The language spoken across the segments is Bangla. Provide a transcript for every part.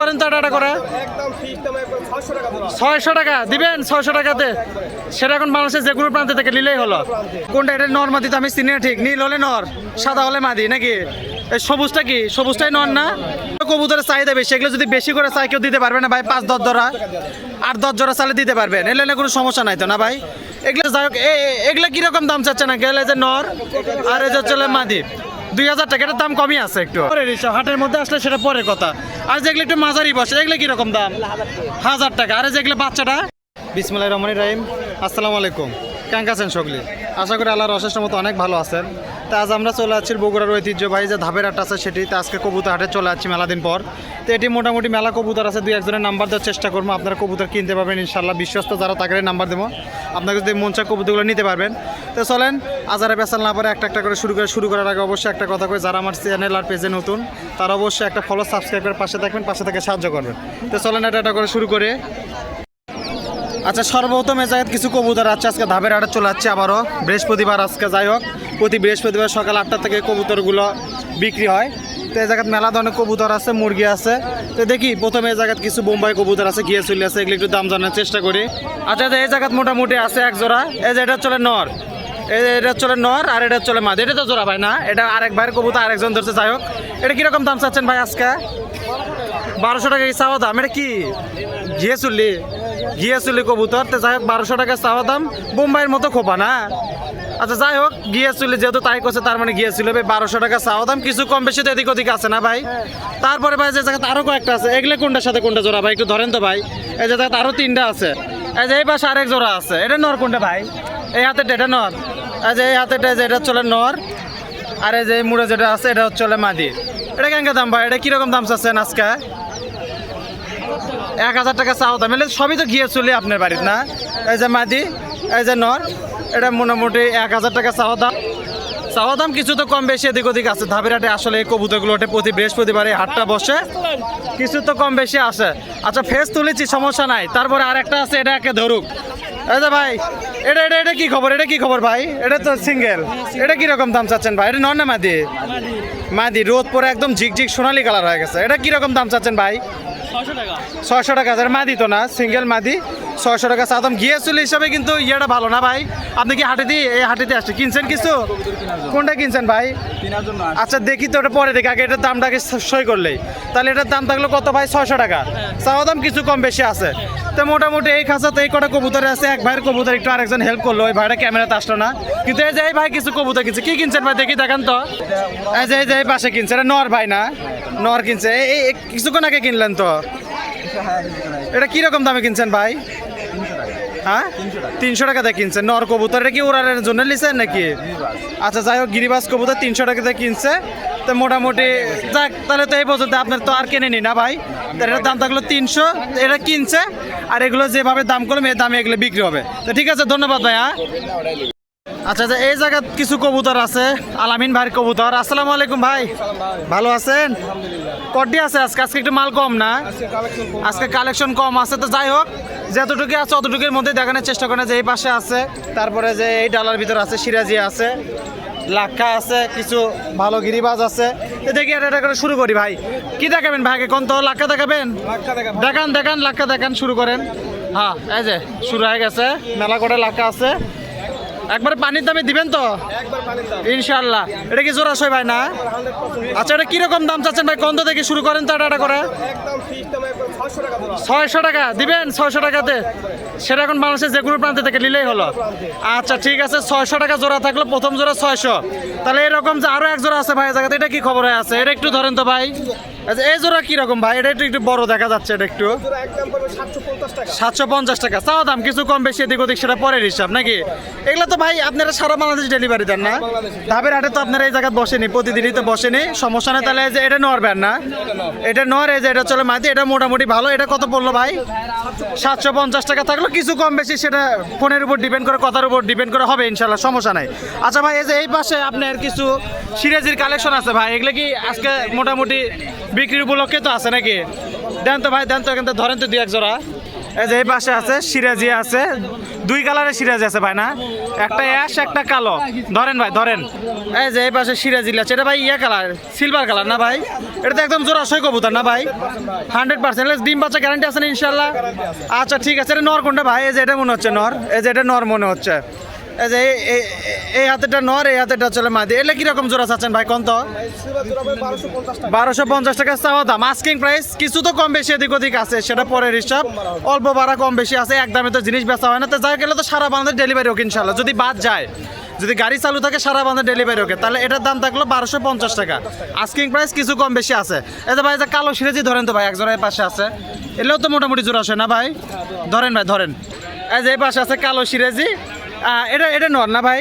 করেন তো এটা করে? একদম ফিক্স দাম একদম 600 টাকা ধরা। ছয়শো টাকা দিবেন ছয়শো টাকাতে? সেটা এখন মানুষের যে কোনো প্রান্তে থেকে নিলেই হলো। কোনটা এটা নর মাদি তো আমি চিনি ঠিক নীল হলে নর সাদা হলে মাদি নাকি? এই সবুজটা কি? সবুজটাই নর না? কবুতরের চাহিদা বেশি এগুলো যদি বেশি করে চাই কেউ দিতে পারবে না ভাই? পাঁচ দশ জোড়া আর দশ জোড়া চালে দিতে পারবেন। এলে কোনো সমস্যা নাই তো না ভাই? এগুলো যাই হোক এ- এ- এগুলো কীরকম দাম চাচ্ছে না গেলে যে নর আর এই যে চলে মাদি। দুই হাজার টাকা এটার দাম কমই আছে একটু। পরে রিক্সা হাটের মধ্যে আসলে সেটা পরে কথা। আর যেগুলো একটু মাঝারি বসে এগুলো কীরকম দাম? হাজার টাকা। আরে যেগুলো বাচ্চাটা? বিসমুল্লাহ রহমান রাহিম। আসসালামু আলাইকুম। কেমন আছেন সকলে? আশা করি আল্লাহর অশেষ মতো অনেক ভালো আছেন। তা আজ আমরা চলে যাচ্ছি বগুড়ার ঐতিহ্যবাহী যে ধাপের হাট আছে সেটি। আজকে কবুতর হাটে চলে যাচ্ছি মেলা দিন পর। তো এটি মোটামুটি মেলা কবুতর আছে, দুই একজনের নাম্বার দেওয়ার চেষ্টা করব। আপনারা কবুতর কিনতে পারবেন ইনশাল্লাহ বিশ্বস্ত যারা তাকে নাম্বার দেবো। আপনাকে যদি মন চায় কবুতরগুলো নিতে পারবেন। তো চলেন, আজারে বেসাল না পারে একটা একটা করে শুরু করে, শুরু করার আগে অবশ্যই একটা কথা কই, যারা আমার চ্যানেল আর পেজে নতুন, তারা অবশ্যই একটা ফলো সাবস্ক্রাইব করে পাশে থাকবেন, পাশে থেকে সাহায্য করবেন। তো চলেন, এটা একটা করে শুরু করে। আচ্ছা সর্বপ্রথম এ জায়গায় কিছু কবুতর আছে, আজকে ধাপের হাটে চলে যাচ্ছে আবারও। বৃহস্পতিবার আজকে, যাই হোক। প্রতি বৃহস্পতিবার সকাল আটটা থেকে কবুতরগুলো বিক্রি হয়। তো এই জায়গায় মেলা ধরনের কবুতর আছে, মুরগি আছে। তো দেখি, প্রথমে এই জায়গায় কিছু বোম্বাই কবুতর আছে, গিয়ে চলে আছে এগুলো একটু দাম জানার চেষ্টা করি। আচ্ছা এই জায়গায় মোটামুটি আছে এক জোড়া। এই যে এটা চলে নর। এটা চলে নর আর এটা চলে মাদ। এটা তো জোড়া ভাই না? এটা আরেক ভাইয়ের কবুতর আরেকজন ধরছে, যাই হোক। এটা কীরকম দাম চাচ্ছেন ভাই আজকে? বারোশো টাকা চাওয়া দাম? এটা কি? ঘিয়ে চুল্লি। চুল্লি কবুতর, তো যাই হোক, বারোশো টাকা চাওয়া দাম, বোম্বাইয়ের মতো খোপা না? আচ্ছা যাই হোক গিয়ে চুল্লি যেহেতু তাই করছে তার মানে গিয়ে ছিল বারোশো টাকা চাওয়া দাম, কিছু কম বেশি তো এদিক ওদিক আছে না ভাই? তারপরে ভাই, যে জায়গাতে আরও কয়েকটা আছে, এগুলো কোনটার সাথে কোনটা জোড়া ভাই, একটু ধরেন তো ভাই। এই জায়গাতে আরও তিনটা আছে। এই যে এই পাশে আরেক জোড়া আছে, এটা নর কোনটা ভাই? এই হাতে এটা নর। এই যে এই হাতে এটা চলে নর। আর এই যে মুড়ে যেটা আছে, এটা হচ্ছে মাদি এটা কেঙ্কা দাম ভাই? এটা কীরকম দাম চাচ্ছেন আজকে? এক হাজার টাকা চাও দাম এলে সবই তো গিয়ে চলে আপনার বাড়ির, না? এই যে মাদি, এই যে নর, এটা মোটামুটি এক হাজার টাকা চাওয়া দাম। চাওয়া দাম কিছু তো কম বেশি এদিক ওদিক আছে। ধাপের হাটে আসলে এই কবুতরগুলো ওঠে প্রতি বৃহস্পতিবারে, হাটটা বসে। কিছু তো কম বেশি আসে আচ্ছা ফেস তুলেছি, সমস্যা নাই। তারপরে আর একটা আছে, এটা একে ধরুক। যে ভাই, এটা এটা এটা কি খবর? এটা কি খবর ভাই? এটা তো সিঙ্গেল এটা কীরকম দাম চাচ্ছেন ভাই? এটা নন না মাদি? মাদি, রোদ পরে একদম ঝিকঝিক সোনালি কালার হয়ে গেছে। এটা কীরকম দাম চাচ্ছেন ভাই? ছয়শো টাকা। স্যার মাদি তো না সিঙ্গেল মাদি। ছয়শো টাকা চাতাম গিয়ে চলে হিসাবে কিন্তু ইয়েটা ভালো না ভাই। আপনি কি হাটে দিয়ে এই হাটেতে আসছে কিনছেন কিছু? কোনটা কিনছেন ভাই? আচ্ছা দেখি তো ওটা পরে দেখি। আগে এটার দামটাকে সই করলেই। তাহলে এটার দাম থাকল কত ভাই? ছয়শো টাকা। চাওয়া দাম কিছু কম বেশি আছে। তো মোটামুটি এই খাঁচাতে এই কটা কবুতর আছে। এক ভাইয়ের কবুতর একটু আরেকজন হেল্প করল। ওই ভাইটা ক্যামেরাতে আসলো না। কিন্তু এই যে এই ভাই কিছু কবুতর কিনছে। কি কিনছেন ভাই? দেখি দেখান তো। এই যে এই যে এই পাশে কিনছে। এটা নর ভাই না? নর কিনছে। এই কিছুক্ষণ আগে কিনলেন তো। এটা কীরকম দামে কিনছেন ভাই? হ্যাঁ? তিনশো টাকাতে কিনছে। নর কবুতর কি উড়ানের জন্য লিছেন নাকি? আচ্ছা যাই হোক, গিরিবাস কবুতর তিনশো টাকাতে কিনছে। তো মোটামুটি, যাক, তাহলে তো এই পর্যন্ত আপনার তো আর কেনেনি না ভাই? এটার দাম থাকল তিনশো এটা কিনছে, আর এগুলো যেভাবে দাম করলাম এই দামে এগুলো বিক্রি হবে। তো ঠিক আছে, ধন্যবাদ ভাই হ্যাঁ? আচ্ছা আচ্ছা এই জায়গায় কিছু কবুতর আছে আলামিন ভাইয়ের কবুতর। আসসালামু আলাইকুম ভাই। ভালো আছেন? কটি আছে আজকে আজকে একটু মাল কম না? আজকে কালেকশন কম আছে তো যাই হোক যতটুকু আছে অতটুকুর মধ্যে দেখানোর চেষ্টা করেন যে এই পাশে আছে তারপরে যে এই ডালার ভিতর আছে সিরাজি আছে লাক্ষা আছে কিছু ভালো গিরিবাজ আছে। দেখি এটা এটা করে শুরু করি ভাই। কি দেখাবেন ভাইকে? কোন তো লাক্ষা দেখাবেন? দেখান দেখান লাক্ষা দেখান শুরু করেন। হ্যাঁ এই যে শুরু হয়ে গেছে মেলা করে লাক্ষা আছে। একবারে পানির দামে দিবেন তো? ইনশাল্লাহ এটা কি সই ভাই না? আচ্ছা এটা কীরকম দাম চাচ্ছেন ভাই? কন্দ থেকে শুরু করেন তো এটা করে। একদম ফিক্স দাম একদম 600 টাকা ছয়শো টাকা। দিবেন ছয়শো টাকাতে? সেটা এখন মানুষের যে কোনো প্রান্তে থেকে নিলেই হলো। আচ্ছা ঠিক আছে ছয়শো টাকা জোড়া থাকল প্রথম জোড়া ছয়শো। তাহলে এরকম যে আরও এক জোড়া আছে ভাই জায়গাতে এটা কি খবর হয়ে আছে? এটা একটু ধরেন তো ভাই। আচ্ছা এই জোড়া কীরকম ভাই? এটা একটু একটু বড় দেখা যাচ্ছে এটা একটু। জোড়া একদম পড়বে 750 টাকা। সাতশো পঞ্চাশ টাকা। চাওয়া দাম কিছু কম বেশি এদিক ওদিক সেটা পরের হিসাব নাকি? এগুলো তো ভাই আপনারা সারা বাংলাদেশ ডেলিভারি দেন না? ধাবের হাটে তো আপনারা এই জায়গায় বসেনি প্রতিদিনই তো বসেনি। সমস্যা নেই তাহলে এই যে এটা নরবেন না? এটা নর এই যে এটা চলে মাঝে এটা মোটামুটি ভালো। এটা কত পড়ল ভাই? সাতশো পঞ্চাশ টাকা থাকল কিছু কম বেশি সেটা ফোনের উপর ডিপেন্ড করে কথার উপর ডিপেন্ড করে হবে ইনশাল্লাহ সমস্যা নাই। আচ্ছা ভাই এই যে এই পাশে আপনার কিছু সিরাজির কালেকশন আছে ভাই, এগুলো কি আজকে মোটামুটি বিক্রির উপলক্ষে তো আছে নাকি? দেন তো ভাই, দেন তো এখান ধরেন তো দু এক জোড়া। এই যে এই পাশে আছে সিরাজি আছে। দুই কালারের সিরাজি আছে ভাই, না? একটা অ্যাশ একটা কালো। ধরেন ভাই, ধরেন। এই যে এই পাশে সিরাজি আছে এটা ভাই ইয়া কালার সিলভার কালার না ভাই? এটা তো একদম জোড়াশয় কবুতর না ভাই? হান্ড্রেড পার্সেন্ট ডিম বাচ্চা গ্যারান্টি আছে না ইনশাল্লাহ আচ্ছা ঠিক আছে, এটা নর কোনটা ভাই? এই যে এটা মনে হচ্ছে নর, এই যে এটা নর মনে হচ্ছে। যে এই- এই- এই হাতেটা নর, এই হাতেটা চলে মাদি। এলে কীরকম জোড়া চাচ্ছেন ভাই, কোন তো? সিলভার জোড়া ভাই বারোশো পঞ্চাশ টাকা চাওয়া দাম। আস্কিং প্রাইস কিছু তো কম বেশি এদিক ওদিক আছে, সেটা পরের হিসাব। অল্প ভাড়া কম বেশি আছে, এক দামে তো জিনিস বেচা হয় না। তো যা গেলে তো সারা বাংলাদেশ ডেলিভারি হোক ইনশাল্লাহ যদি বাদ যায়, যদি গাড়ি চালু থাকে, সারা বাংলাদেশ ডেলিভারি হোক। তাহলে এটার দাম থাকল বারোশো পঞ্চাশ টাকা। আস্কিং প্রাইস কিছু কম বেশি আছে। যে ভাই যে কালো সিরেজি ধরেন তো ভাই, এক জোড়ার পাশে আছে। এলেও তো মোটামুটি জোড়া আছে না ভাই? ধরেন ভাই, ধরেন। এই যে এই পাশে আছে কালো সিরেজি। এটা এটা নর না ভাই?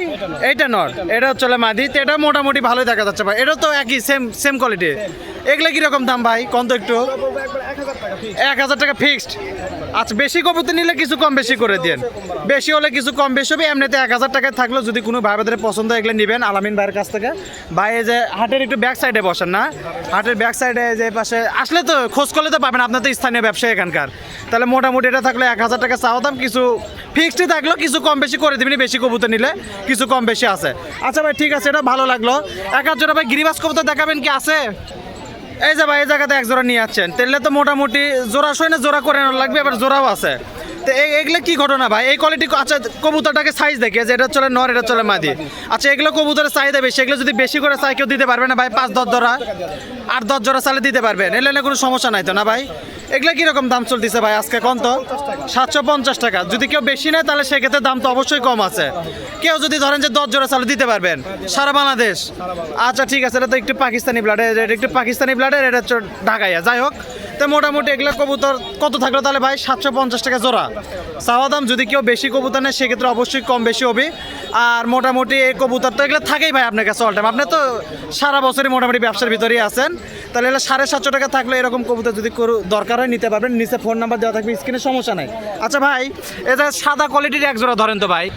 এটা নর। এটা হচ্ছে মাদি। তো এটা মোটামুটি ভালোই দেখা যাচ্ছে ভাই। এটা তো একই সেম সেম কোয়ালিটি এগুলো কীরকম দাম ভাই? কত একটু? এক হাজার টাকা ফিক্সড আচ্ছা বেশি কবুতর নিলে কিছু কম বেশি করে দেন। বেশি হলে কিছু কম বেশি হবে। এমনিতে এক হাজার টাকায় থাকলেও যদি কোনো ভাই বাদের পছন্দ এগুলো নেবেন। আলামিন ভাইয়ের কাছ থেকে। ভাই যে হাটের একটু ব্যাক সাইডে বসেন না? হাটের ব্যাক সাইডে যে পাশে, আসলে তো খোঁজ করলে তো পাবেন। আপনার তো স্থানীয় ব্যবসায়ী এখানকার। তাহলে মোটামুটি এটা থাকলে এক হাজার টাকা চাওয়া দাম। কিছু ফিক্সডই থাকল, কিছু কম বেশি করে দিবেন বেশি কবুতর নিলে কিছু কম বেশি আছে। আচ্ছা ভাই, ঠিক আছে, এটা ভালো লাগল। এক হাজার ভাই, গিরিবাস কবুতর দেখাবেন কি আছে? এই যে ভাই, এই জায়গাতে এক জোড়া নিয়ে যাচ্ছেন তাহলে তো মোটামুটি জোড়া সই না, জোড়া করে লাগবে, আবার জোড়াও আছে। তো এগুলো কি ঘটনা ভাই? এই কোয়ালিটি আচ্ছা কবুতরটাকে সাইজ দেখে যে এটা চলে নর, এটা চলে মাদি। আচ্ছা এগুলো কবুতরের চাহিদা বেশি এগুলো যদি বেশি করে চাই, কেউ দিতে পারবে না ভাই? পাঁচ, দশ জোড়া, আট, দশ জোড়া চালে দিতে পারবেন। এলে কোনো সমস্যা নাই তো না ভাই? এগুলো কীরকম দাম চলতেছে ভাই আজকে কম তো সাতশো পঞ্চাশ টাকা। যদি কেউ বেশি নেয়, তাহলে সেক্ষেত্রে দাম তো অবশ্যই কম আছে। কেউ যদি ধরেন যে দশ জোড়া চালে দিতে পারবেন, সারা বাংলাদেশ। আচ্ছা ঠিক আছে, এটা তো একটু পাকিস্তানি ব্লাডের এটা একটু পাকিস্তানি ব্লাডের এটা হচ্ছে ঢাকাইয়া। যাই হোক, তো মোটামুটি এগুলো কবুতর কত থাকল তাহলে ভাই? সাতশো পঞ্চাশ টাকা জোড়া। চাওয়া দাম যদি কেউ বেশি কবুতর নেয়, সেক্ষেত্রে অবশ্যই কম বেশি হবে। আর মোটামুটি কবুতর তো এগুলো থাকেই ভাই আপনার কাছে অল টাইম আপনি তো সারা বছরই মোটামুটি ব্যবসার ভিতরেই আছেন। তাহলে এগুলো সাড়ে সাতশো টাকা থাকলে এরকম কবুতর যদি করু- দরকার হয় নিতে পারবেন। নিচে ফোন নাম্বার দেওয়া থাকবে স্ক্রিনে সমস্যা নাই। আচ্ছা ভাই এটা সাদা কোয়ালিটির এক জোড়া ধরেন তো ভাই।